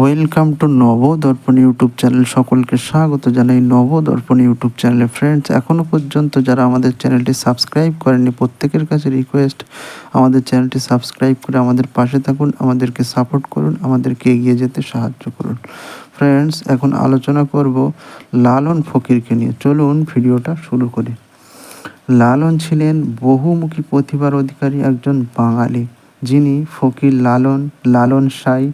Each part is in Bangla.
Welcome to Nabadarpan YouTube channel সকলকে স্বাগত জানাই নবদর্পণ ইউটিউব চ্যানেলে ফ্রেন্ডস এখনও পর্যন্ত যারা আমাদের চ্যানেলটি সাবস্ক্রাইব করেনি প্রত্যেকের কাছে রিকোয়েস্ট আমাদের চ্যানেলটি সাবস্ক্রাইব করে আমাদের পাশে থাকুন, আমাদেরকে সাপোর্ট করুন, আমাদেরকে এগিয়ে যেতে সাহায্য করুন। ফ্রেন্ডস এখন আলোচনা করব লালন ফকিরকে নিয়ে। চলুন ভিডিওটা শুরু করি। লালন ছিলেন বহুমুখী প্রতিভার অধিকারী একজন বাঙালি, যিনি ফকির লালন লালন সাই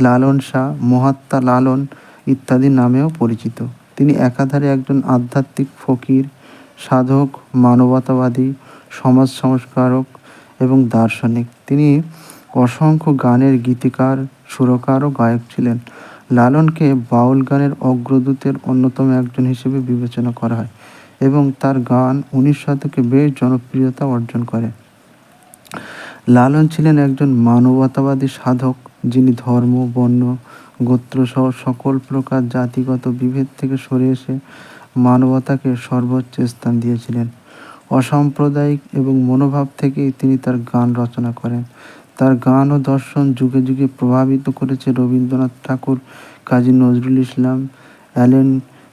লালন শাহ, মহাত্মা লালন ইত্যাদি নামেও পরিচিত। তিনি একাধারে একজন আধ্যাত্মিক ফকির, সাধক, মানবতাবাদী, সমাজ সংস্কারক এবং দার্শনিক। তিনি অসংখ্য গানের গীতিকার, সুরকার ও গায়ক ছিলেন। লালনকে বাউল গানের অগ্রদূতের অন্যতম একজন হিসেবে বিবেচনা করা হয় এবং তার গান উনিশ শতকে বেশ জনপ্রিয়তা অর্জন করে। লালন ছিলেন একজন মানবতাবাদী সাধক যিনি ধর্ম, বর্ণ, গোত্র সহ সকল প্রকার জাতিগত বিভেদ থেকে সরে এসে মানবতাকে সর্বোচ্চ স্থান দিয়েছিলেন। অসাম্প্রদায়িক এবং মনোভাব থেকেই তিনি তার গান রচনা করেন। তার গান ও দর্শন যুগে যুগে প্রভাবিত করেছে রবীন্দ্রনাথ ঠাকুর, কাজী নজরুল ইসলাম, অ্যালেন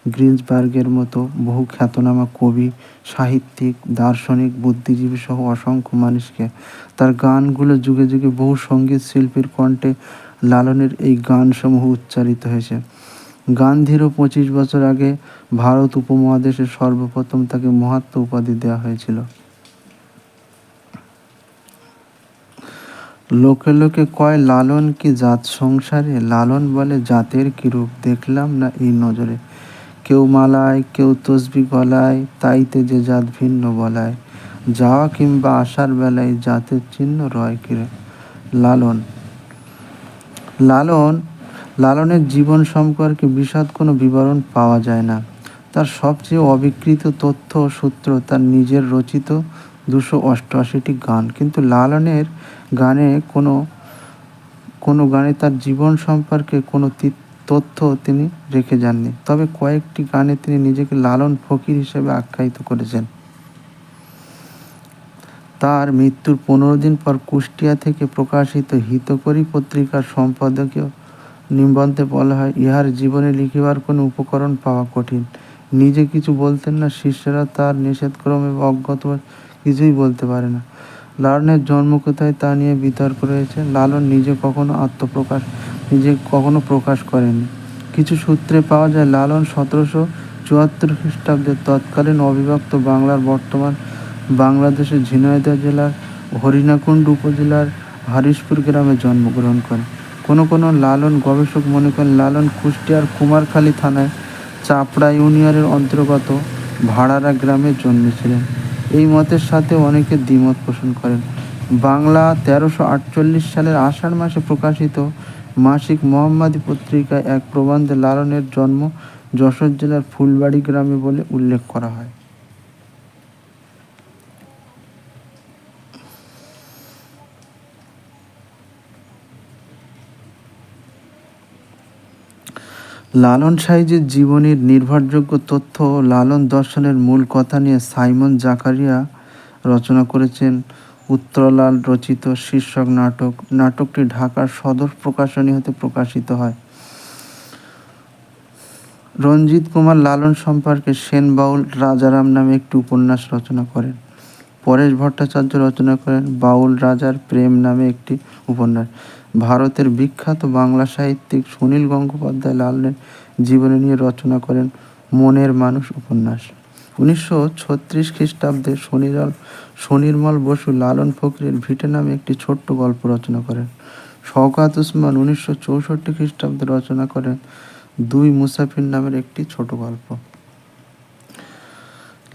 গ্রিন্সবার্গের মতো বহু খ্যাতনামা কবি, সাহিত্যিক, দার্শনিক, বুদ্ধিজীবী সহ অসংখ্য মানুষকে তার গানগুলো যুগে যুগে বহু সংগীত শিল্পীর কণ্ঠে লালনের এই গানসমূহ উচ্চারিত হয়েছে। গান্ধীরও পঁচিশ বছর আগে ভারত উপমহাদেশে সর্বপ্রথম তাকে মহাত্মা উপাধি দেওয়া হয়েছিল। লোকে লোকে কয়, লালন কি জাত সংসারে? লালন বলে জাতের কিরূপ দেখলাম না এই নজরে। কেউ মালায়, কেউ তসবি গলায়, তাইতে যে জাত ভিন্ন বলায়। যাওয়া কিংবা আসার বেলায় জাতের চিহ্ন রয় কিরে? লালন। লালন, লালনের জীবন সম্পর্কে বিশদ কোনো বিবরণ পাওয়া যায় না। তার সবচেয়ে অবিকৃত তথ্য ও সূত্র তার নিজের রচিত দুশো অষ্টআশিটি গান। কিন্তু লালনের গানে কোনো কোনো গানে তার জীবন সম্পর্কে কোনো তথ্য তিনি রেখে যাননি। তবে কয়েকটি গানে তিনি নিজেকে লালন ফকির হিসেবে আখ্যায়িত করেছেন। তার মৃত্যুর পনেরো দিন পর কুষ্টিয়া থেকে প্রকাশিত হিতকরী পত্রিকার সম্পাদকীয় নিবন্ধে বলা হয়, ইহার জীবনে লিখিবার কোনো উপকরণ পাওয়া কঠিন। নিজে কিছু বলতেন না, শিষ্যরা তার নিষেধক্রমে অজ্ঞত কিছুই বলতে পারে না। লালনের জন্ম কোথায় তা নিয়ে বিতর্ক রয়েছে। লালন নিজে কখনো আত্মপ্রকাশ কখনো প্রকাশ করেনি। কিছু সূত্রে পাওয়া যায়, লালন সতেরোশো চুয়াত্তর খ্রিস্টাব্দে তৎকালীন অবিভক্ত বাংলার বর্তমান বাংলাদেশের ঝিনাইদহ জেলার হরিণাকুণ্ড উপজেলার হারিশপুর গ্রামে জন্মগ্রহণ করেন কোনো কোনো লালন গবেষক মনে করেন, লালন কুষ্টিয়ার কুমারখালী থানায় চাপড়া ইউনিয়নের অন্তর্গত ভাড়ারা গ্রামে জন্মেছিলেন। এই মতের সাথে অনেকে দ্বিমত পোষণ করেন। বাংলা তেরোশো আটচল্লিশ সালের আষাঢ় মাসে প্রকাশিত মাসিক মোহাম্মদী পত্রিকায় এক প্রবন্ধে লালনের জন্ম যশোর জেলার ফুলবাড়ি গ্রামে বলে উল্লেখ করা হয়। লালন সাইজের জীবনীর নির্ভরযোগ্য তথ্য লালন দর্শনের মূল কথা নিয়ে সাইমন জাকারিয়া রচনা করেছেন উত্তরলাল রচিত শীর্ষক নাটক। নাটকটি ঢাকার সদর প্রকাশনী হতে প্রকাশিত হয়। রঞ্জিত কুমার লালন সম্পর্কে সেন বাউল রাজারাম নামে একটি উপন্যাস রচনা করেন। পরেশ ভট্টাচার্য রচনা করেন, বাউল রাজার প্রেম নামে একটি উপন্যাস। ভারতের বিখ্যাত বাংলা সাহিত্যিক সুনীল গঙ্গোপাধ্যায় লালনের জীবনী নিয়ে রচনা করেন মনের মানুষ উপন্যাস। উনিশশো ছত্রিশ খ্রিস্টাব্দে শনিরাল শনির্মল বসু লালন ফকরির ভিটে নামে একটি ছোট্ট গল্প রচনা করেন। শওকাত উসমান উনিশশো চৌষট্টি খ্রিস্টাব্দে রচনা করেন দুই মুসাফির নামের একটি ছোট গল্প।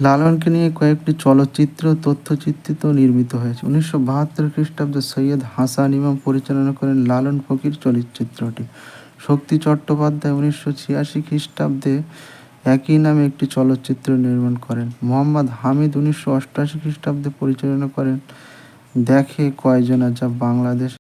লালনকে নিয়ে কয়েকটি চলচ্চিত্র তথ্যচিত্রিত নির্মিত হয়েছে। উনিশশো বাহাত্তর খ্রিস্টাব্দে সৈয়দ হাসান ইমাম পরিচালনা করেন লালন ফকির চলচ্চিত্রটি। শক্তি চট্টোপাধ্যায় উনিশশো ছিয়াশি খ্রিস্টাব্দে একই নামে একটি চলচ্চিত্র নির্মাণ করেন। মোহাম্মদ হামিদ উনিশশো অষ্টআশি খ্রিস্টাব্দে পরিচালনা করেন। দেখে কয়জনা যা বাংলাদেশ